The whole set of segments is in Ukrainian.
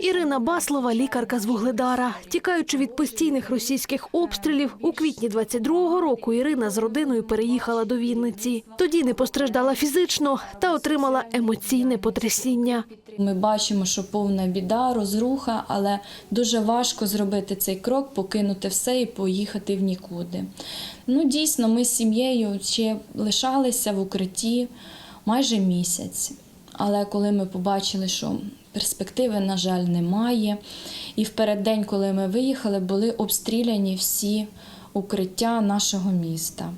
Ірина Баслова, лікарка з Вугледара. Тікаючи від постійних російських обстрілів, у квітні 22-го року Ірина з родиною переїхала до Вінниці. Тоді не постраждала фізично та отримала емоційне потрясіння. Ми бачимо, що повна біда, розруха, але дуже важко зробити цей крок, покинути все і поїхати в нікуди. Ну, дійсно, ми з сім'єю ще лишалися в укритті майже місяць. Але коли ми побачили, що перспективи, на жаль, немає, і в переддень, коли ми виїхали, були обстріляні всі укриття нашого міста.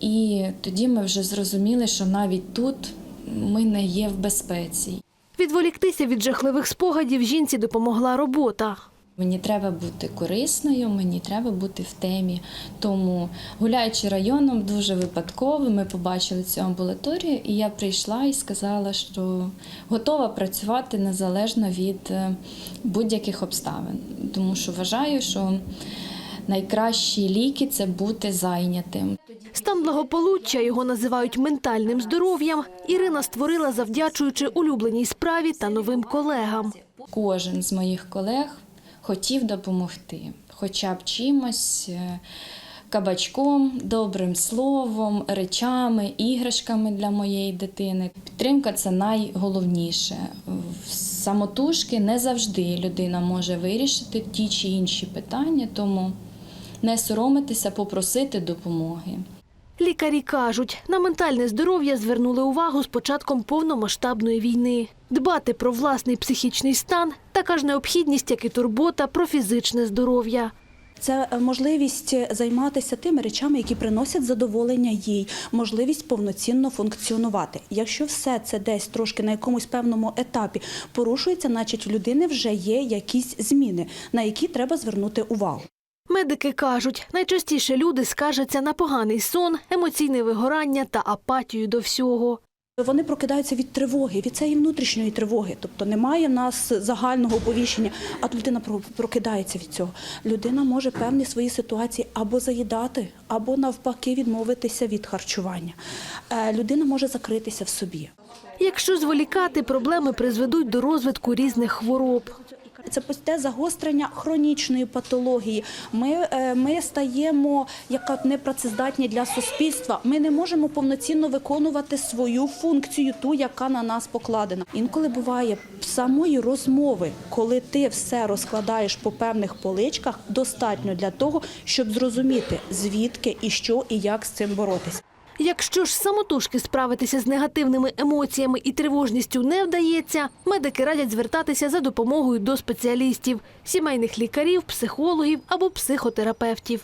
І тоді ми вже зрозуміли, що навіть тут ми не є в безпеці. Відволіктися від жахливих спогадів жінці допомогла робота. Мені треба бути корисною, мені треба бути в темі. Тому, гуляючи районом, дуже випадково ми побачили цю амбулаторію, і я прийшла і сказала, що готова працювати незалежно від е, будь-яких обставин. Тому що вважаю, що найкращі ліки це бути зайнятим. Стан благополуччя його називають ментальним здоров'ям. Ірина створила, завдячуючи улюбленій справі та новим колегам. Кожен з моїх колег хотів допомогти, хоча б чимось. е, Кабачком, добрим словом, речами, іграшками для моєї дитини. Підтримка це найголовніше. Самотужки не завжди людина може вирішити ті чи інші питання, тому не соромитися, попросити допомоги. Лікарі кажуть, на ментальне здоров'я звернули увагу з початком повномасштабної війни. Дбати про власний психічний стан така ж необхідність, як і турбота про фізичне здоров'я. Це можливість займатися тими речами, які приносять задоволення їй, можливість повноцінно функціонувати. Якщо все це десь трошки на якомусь певному етапі порушується, значить в людини вже є якісь зміни, на які треба звернути увагу. Медики кажуть, найчастіше люди скаржаться на поганий сон, емоційне вигорання та апатію до всього. Вони прокидаються від тривоги, від цієї внутрішньої тривоги. Тобто немає в нас загального оповіщення, а людина про- прокидається від цього. Людина може певні свої ситуації або заїдати, або навпаки відмовитися від харчування. Е, Людина може закритися в собі. Якщо зволікати, проблеми призведуть до розвитку різних хвороб. Це пусте загострення хронічної патології. Ми, е, ми стаємо як непрацездатні для суспільства. Ми не можемо повноцінно виконувати свою функцію, ту, яка на нас покладена. Інколи буває самої розмови, коли ти все розкладаєш по певних поличках, достатньо для того, щоб зрозуміти звідки і що і як з цим боротися. Якщо ж самотужки справитися з негативними емоціями і тривожністю не вдається, медики радять звертатися за допомогою до спеціалістів – сімейних лікарів, психологів або психотерапевтів.